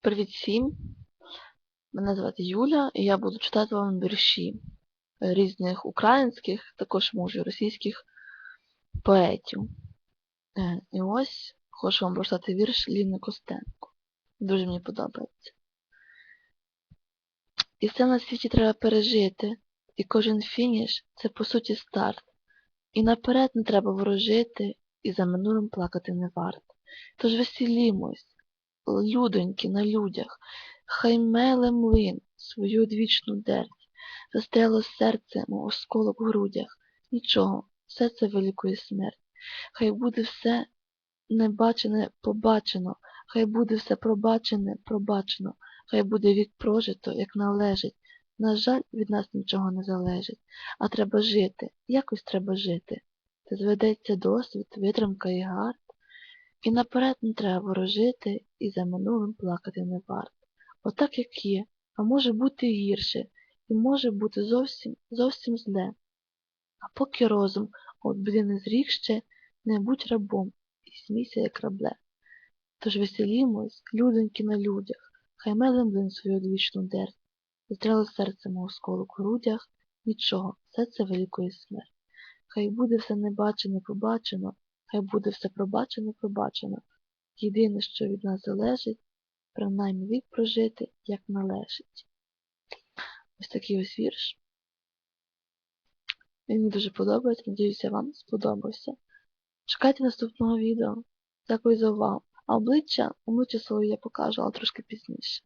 Привіт всім! Мене звати Юля, і я буду читати вам вірші різних українських, також можу російських поетів. Е, І ось хочу вам прочитати вірш Ліни Костенко. Дуже мені подобається. І все на світі треба пережити, і кожен фініш це по суті старт. І наперед не треба ворожити, і за минулим плакати не варт. Тож веселімось, людоньки на людях, хай меле млин свою одвічну дерть, застряло серце, мов осколок в грудях, нічого, все це вилікує смерть. Хай буде все небачене побачено, хай буде все пробачене пробачено, хай буде вік прожито, як належить. На жаль, від нас нічого не залежить, а треба жити, якось треба жити. Та зведеться досвід, витримка і гард. І наперед не треба ворожити, і за минулим плакати не варт. Отак, як є, а може бути гірше, і може бути зовсім, зовсім зле. А поки розум от біди не зріг ще, не будь рабом і смійся, як рабле. Тож веселімось, людоньки на людях, хай мелем блин свою одвічну дерть. Застряло серце мов сколок в грудях, нічого, все це великої смерть. Хай буде все небачене побачено, хай буде все пробачено пробачено. Єдине, що від нас залежить, принаймні вік прожити, як належить. Ось такий ось вірш. Він мені дуже подобається, надіюся, вам сподобався. Чекайте наступного відео. Дякую за увагу. А обличчя, обличчя своє я покажу, але трошки пізніше.